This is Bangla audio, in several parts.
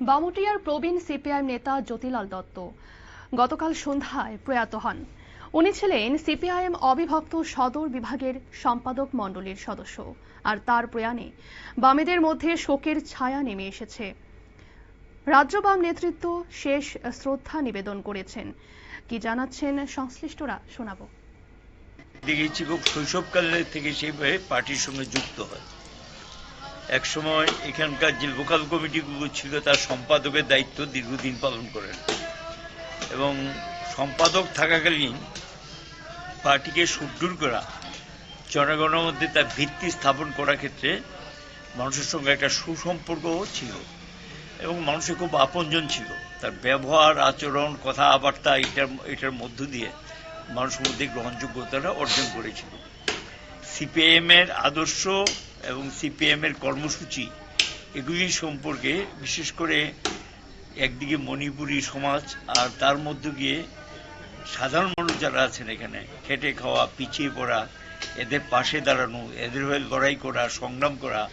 বামুটিয়ার প্রবীণ সিপিআইএম নেতা জ্যোতিলাল দত্ত গতকাল সন্ধ্যায় প্রয়াত হন। উনি ছিলেন সিপিআইএম অবিভক্ত সদর বিভাগের সম্পাদক মণ্ডলীর সদস্য। আর তার প্রয়াণে বামেদের মধ্যে শোকের ছায়া নেমে এসেছে। রাজ্য বাম নেতৃত্ব শেষ শ্রদ্ধা নিবেদন করেছেন। কি জানাচ্ছেন সংশ্লিষ্টরা শোনাবো। দেখেছি খুব শৈশবকালের থেকে সেইভাবে পার্টির সঙ্গে যুক্ত হয়। একসময় এখানকার যে লোকাল কমিটিগুলো ছিল, তার সম্পাদকের দায়িত্ব দীর্ঘদিন পালন করেন। এবং সম্পাদক থাকাকালীন পার্টিকে সুদূর করা, জনগণের মধ্যে তার ভিত্তি স্থাপন করার ক্ষেত্রে মানুষের সঙ্গে একটা সুসম্পর্কও ছিল এবং মানুষের খুব আপনজন ছিল। তার ব্যবহার, আচরণ, কথাবার্তা এটার এটার মধ্য দিয়ে মানুষের মধ্যে গ্রহণযোগ্যতাটা অর্জন করেছিল। সিপিআইএম এর আদর্শ এবং সিপিএম এর কর্মসূচি এগুলি সম্পর্কে বিশেষ করে একদিকে মণিপুরী সমাজ আর তার মধ্য গিয়ে সাধারণ মানুষ যারা আছেন এখানে, খেটে খাওয়া, পিছিয়ে পড়া, এদের পাশে দাঁড়ানো, এদের হয়ে লড়াই করা, সংগ্রাম করা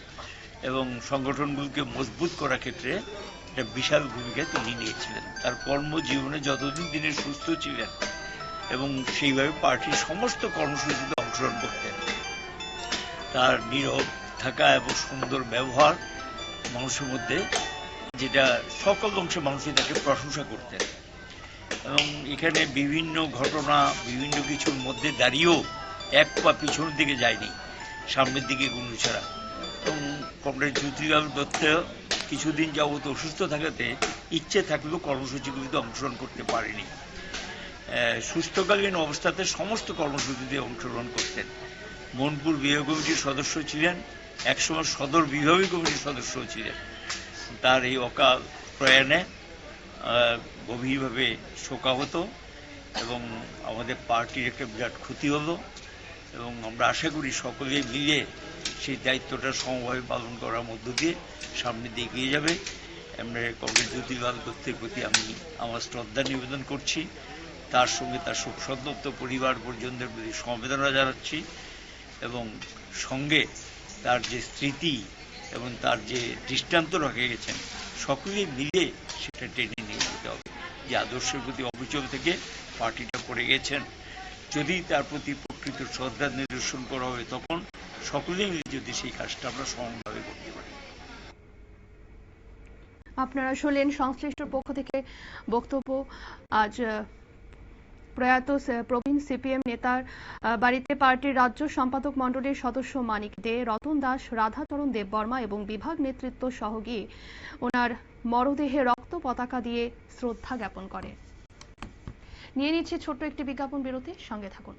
এবং সংগঠনগুলোকে মজবুত করার ক্ষেত্রে একটা বিশাল ভূমিকা তিনি নিয়েছিলেন। তার কর্মজীবনে যতদিন তিনি সুস্থ ছিলেন এবং সেইভাবে পার্টির সমস্ত কর্মসূচিতে অংশগ্রহণ করতেন তার নীরব থাকা এবং সুন্দর ব্যবহার মানুষের মধ্যে, যেটা সকল অংশে মানুষই তাকে প্রশংসা করতেন। এবং এখানে বিভিন্ন ঘটনা, বিভিন্ন কিছুর মধ্যে দাঁড়িয়েও এক পা পিছনের দিকে যায়নি, সামনের দিকে গুণ ছাড়া এবং কমরেড জ্যোতিলাল দত্ত কিছুদিন যাবত অসুস্থ থাকাতে ইচ্ছে থাকলেও কর্মসূচিগুলিতে অংশগ্রহণ করতে পারেনি। সুস্থকালীন অবস্থাতে সমস্ত কর্মসূচিতে অংশগ্রহণ করতেন। মনপুর বিভাগ কমিটির সদস্য ছিলেন, একসময় সদর বিভাগীয় কমিটির সদস্য ছিলেন। তার এই অকাল প্রয়াণে গভীরভাবে শোকাহত এবং আমাদের পার্টির একটা বিরাট ক্ষতি হলো এবং আমরা আশা করি সকলে মিলে সেই দায়িত্বটা সমভাবে পালন করার মধ্য দিয়ে সামনে দিয়ে এগিয়ে যাবে। আমরা কংগ্রেস জ্যোতিলাল দত্তের প্রতি আমি আমার শ্রদ্ধা নিবেদন করছি। তার সঙ্গে তার শোক সন্তপ্ত পরিবার পরিজনদের প্রতি সমবেদনা জানাচ্ছি। এবং সঙ্গে তার যে স্মৃতি এবং তার যে দৃষ্টান্ত রেখে গেছেন, সকলে মিলে সেটা টেনে নিয়ে যেতে হবে। যে আদর্শের প্রতি অবিচল থেকে পার্টিটা করে গেছেন, যদি তার প্রতি প্রকৃত শ্রদ্ধা নিদর্শন করা হবে তখন সকলে মিলে যদি সেই কাজটা আমরা সমানভাবে করতে পারি। আপনারা শুনলেন সংশ্লিষ্ট পক্ষ থেকে বক্তব্য। আজ প্রয়াত প্রবীণ সিপিএম নেতার বাড়িতে পার্টির রাজ্য সম্পাদক মণ্ডলীর সদস্য মানিক দে, রতন দাস, রাধাচরণ দেববর্মা এবং বিভাগ নেতৃত্ব সহ গিয়ে ওনার মরদেহে রক্ত পতাকা দিয়ে শ্রদ্ধা জ্ঞাপন করে। নিয়ে নিচ্ছে ছোট্ট একটি বিজ্ঞাপন বিরতি, সঙ্গে থাকুন।